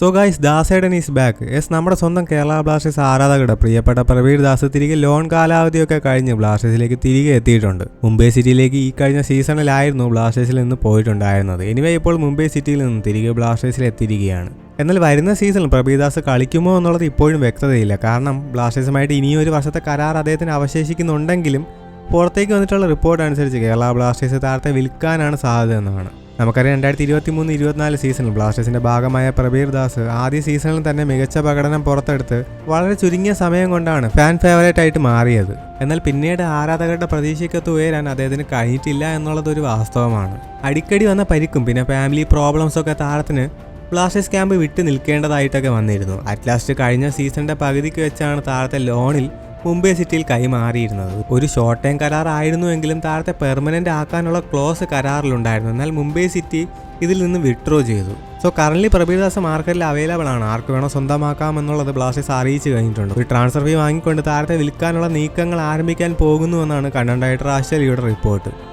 So guys ദാസേഡൻ is back yes നമ്മുടെ സ്വന്തം കേരള ബ്ലാസ്റ്റേഴ്സ് ആരാധകരുടെ പ്രിയപ്പെട്ട പ്രവീർ ദാസ് തിരികെ ലോൺ കാലാവധിയൊക്കെ കഴിഞ്ഞ് ബ്ലാസ്റ്റേഴ്സിലേക്ക് തിരികെ എത്തിയിട്ടുണ്ട്. മുംബൈ സിറ്റിയിലേക്ക് ഈ കഴിഞ്ഞ സീസണിലായിരുന്നു ബ്ലാസ്റ്റേഴ്സിൽ നിന്ന് പോയിട്ടുണ്ടായിരുന്നത്. എനിവേ ഇപ്പോൾ മുംബൈ സിറ്റിയിൽ നിന്ന് തിരികെ ബ്ലാസ്റ്റേഴ്സിൽ എത്തിയിരിക്കുകയാണ്. എന്നാൽ വരുന്ന സീസണിൽ പ്രഭീദാസ് കളിക്കുമോ എന്നുള്ളത് ഇപ്പോഴും വ്യക്തതയില്ല. കാരണം ബ്ലാസ്റ്റേഴ്സുമായിട്ട് ഇനിയും ഒരു വർഷത്തെ കരാർ അദ്ദേഹത്തിന് അവശേഷിക്കുന്നുണ്ടെങ്കിലും പുറത്തേക്ക് വന്നിട്ടുള്ള റിപ്പോർട്ട് അനുസരിച്ച് കേരള ബ്ലാസ്റ്റേഴ്സ് താരത്തെ വിൽക്കാനാണ് സാധ്യത എന്നാണ് നമുക്കറിയാം രണ്ടായിരത്തി ഇരുപത്തി മൂന്ന് ഇരുപത്തിനാല് സീസണിൽ ബ്ലാസ്റ്റേഴ്സിന്റെ ഭാഗമായ പ്രബീർ ദാസ് ആദ്യ സീസണിൽ തന്നെ മികച്ച പ്രകടനം പുറത്തെടുത്ത് വളരെ ചുരുങ്ങിയ സമയം കൊണ്ടാണ് ഫാൻ ഫേവറേറ്റ് ആയിട്ട് മാറിയത്. എന്നാൽ പിന്നീട് ആരാധകരുടെ പ്രതീക്ഷയ്ക്കൊത്ത് ഉയരാൻ അദ്ദേഹത്തിന് കഴിഞ്ഞിട്ടില്ല എന്നുള്ളത് ഒരു വാസ്തവമാണ്. അടിക്കടി വന്ന പരിക്കും പിന്നെ ഫാമിലി പ്രോബ്ലംസ് ഒക്കെ താരത്തിന് ബ്ലാസ്റ്റേഴ്സ് ക്യാമ്പ് വിട്ടു നിൽക്കേണ്ടതായിട്ടൊക്കെ വന്നിരുന്നു അറ്റ്ലാസ്റ്റ് കഴിഞ്ഞ സീസണിന്റെ പകുതിക്ക് വെച്ചാണ് താരത്തെ ലോണിൽ മുംബൈ സിറ്റിയിൽ കൈമാറിയിരുന്നത്. ഒരു ഷോർട്ട് ടൈം കരാർ ആയിരുന്നുവെങ്കിലും താരത്തെ പെർമനന്റ് ആക്കാനുള്ള ക്ലോസ് കരാറിലുണ്ടായിരുന്നു. എന്നാൽ മുംബൈ സിറ്റി ഇതിൽ നിന്ന് വിഡ്രോ ചെയ്തു. സോ കറന്റ് പ്രബീർദാസ് മാർക്കറ്റിൽ അവൈലബിൾ ആണ്. ആർക്ക് വേണോ സ്വന്തമാക്കാം എന്നുള്ളത് ബ്ലാസ്റ്റേഴ്സ് അറിയിച്ചു കഴിഞ്ഞിട്ടുണ്ട്. ഒരു ട്രാൻസ്ഫർ ഫീ വാങ്ങിക്കൊണ്ട് താരത്തെ വിൽക്കാനുള്ള നീക്കങ്ങൾ ആരംഭിക്കാൻ പോകുന്നു എന്നാണ് കണ്ടന്റ് റൈറ്റർ ആശ്ചര്യയുടെ റിപ്പോർട്ട്